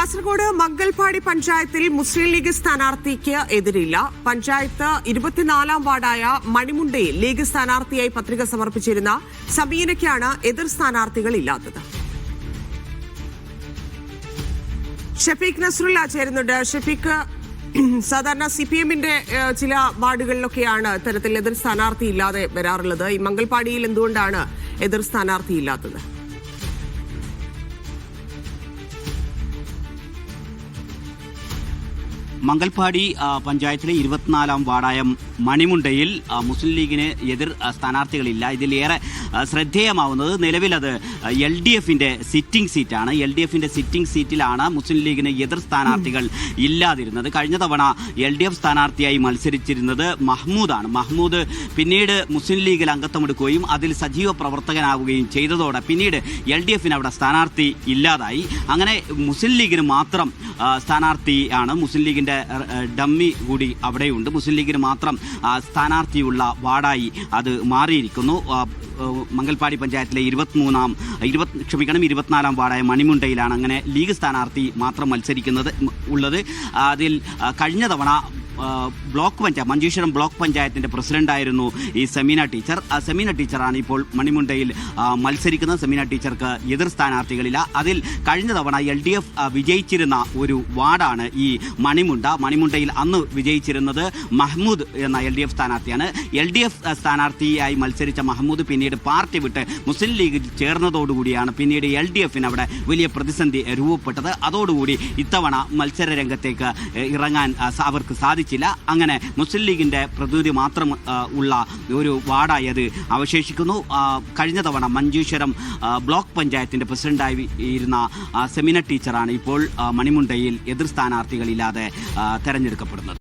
കാസർഗോഡ് മംഗൽപാടി പഞ്ചായത്തിൽ മുസ്ലിം ലീഗ് സ്ഥാനാർത്ഥിക്ക് എതിരില്ല. പഞ്ചായത്ത് ഇരുപത്തിനാലാം വാർഡായ മണിമുണ്ടയിൽ ലീഗ് സ്ഥാനാർത്ഥിയായി പത്രിക സമർപ്പിച്ചിരുന്ന സമീനയ്ക്കാണ് എതിർ സ്ഥാനാർത്ഥികൾ ഇല്ലാത്തത്. ഷഫീഖ് നസ്രുല്ല ചേരുന്നുണ്ട്. ഷഫീഖ് സാധാരണ സി പി എമ്മിന്റെ ചില വാർഡുകളിലൊക്കെയാണ് ഇത്തരത്തിൽ എതിർ സ്ഥാനാർത്ഥി ഇല്ലാതെ വരാറുള്ളത്. ഈ മംഗൽപാടിയിൽ എന്തുകൊണ്ടാണ് എതിർ സ്ഥാനാർത്ഥി ഇല്ലാത്തത്? മംഗൽപാടി പഞ്ചായത്തിലെ ഇരുപത്തിനാലാം വാർഡായ മണിമുണ്ടയിൽ മുസ്ലിം ലീഗിന് എതിർ സ്ഥാനാർത്ഥികളില്ല. ഇതിലേറെ ശ്രദ്ധേയമാവുന്നത് നിലവിലത് എൽ ഡി എഫിന്റെ സിറ്റിംഗ് സീറ്റാണ് എൽ ഡി എഫിന്റെ സിറ്റിംഗ് സീറ്റിലാണ് മുസ്ലിം ലീഗിന് എതിർ സ്ഥാനാർത്ഥികൾ ഇല്ലാതിരുന്നത്. കഴിഞ്ഞ തവണ എൽ ഡി എഫ് സ്ഥാനാർത്ഥിയായി മത്സരിച്ചിരുന്നത് മഹ്മൂദാണ്. മഹ്മൂദ് പിന്നീട് മുസ്ലിം ലീഗിൽ അംഗത്വമെടുക്കുകയും അതിൽ സജീവ പ്രവർത്തകനാവുകയും ചെയ്തതോടെ പിന്നീട് എൽ ഡി എഫിന് അവിടെ സ്ഥാനാർത്ഥി ഇല്ലാതായി. അങ്ങനെ മുസ്ലിം ലീഗിന് മാത്രം സ്ഥാനാർത്ഥിയാണ് മുസ്ലിം ലീഗിന്റെ ആ, ഡമ്മി കൂടി അവിടെയുണ്ട്. മുസ്ലിം ലീഗിന് മാത്രം സ്ഥാനാർത്ഥിയുള്ള വാർഡായി അത് മാറിയിരിക്കുന്നു. മംഗൽപാടി പഞ്ചായത്തിലെ ഇരുപത്തിമൂന്നാം ഇരുപത് ക്ഷമിക്കണം ഇരുപത്തിനാലാം വാർഡായ മണിമുണ്ടയിലാണ് അങ്ങനെ ലീഗ് സ്ഥാനാർത്ഥി മാത്രം മത്സരിക്കുന്നത് ഉള്ളത്. അതിൽ കഴിഞ്ഞ തവണ ബ്ലോക്ക് പഞ്ചായത്ത് മഞ്ചേശ്വരം ബ്ലോക്ക് പഞ്ചായത്തിന്റെ പ്രസിഡന്റായിരുന്നു ഈ സെമീന ടീച്ചർ. ആ സെമീന ടീച്ചറാണ് ഇപ്പോൾ മണിമുണ്ടയിൽ മത്സരിക്കുന്ന സെമീന ടീച്ചർക്ക് എതിർ സ്ഥാനാർത്ഥികളില്ല. അതിൽ കഴിഞ്ഞ തവണ എൽ ഡി എഫ് വിജയിച്ചിരുന്ന ഒരു വാർഡാണ് ഈ മണിമുണ്ട. മണിമുണ്ടയിൽ അന്ന് വിജയിച്ചിരുന്നത് മഹ്മൂദ് എന്ന എൽ ഡി എഫ് സ്ഥാനാർത്ഥിയാണ്. എൽ ഡി എഫ് സ്ഥാനാർത്ഥിയായി മത്സരിച്ച മഹ്മൂദ് പിന്നീട് പാർട്ടി വിട്ട് മുസ്ലിം ലീഗിൽ ചേർന്നതോടുകൂടിയാണ് പിന്നീട് എൽ ഡി എഫിന് അവിടെ വലിയ പ്രതിസന്ധി രൂപപ്പെട്ടത്. അതോടുകൂടി ഇത്തവണ മത്സര രംഗത്തേക്ക് ഇറങ്ങാൻ അവർക്ക് സ- അവർക്ക് സാധിച്ചില്ല അങ്ങനെ മുസ്ലിം ലീഗിന്റെ പ്രതിനിധി മാത്രം ഉള്ള ഒരു വാർഡായി അത് അവശേഷിക്കുന്നു. കഴിഞ്ഞ തവണ മഞ്ചേശ്വരം ബ്ലോക്ക് പഞ്ചായത്തിന്റെ പ്രസിഡന്റായി ഇരുന്ന ടീച്ചറാണ് ഇപ്പോൾ മണിമുണ്ടയിൽ എതിർ സ്ഥാനാർത്ഥികളില്ലാതെ തെരഞ്ഞെടുക്കപ്പെടുന്നത്.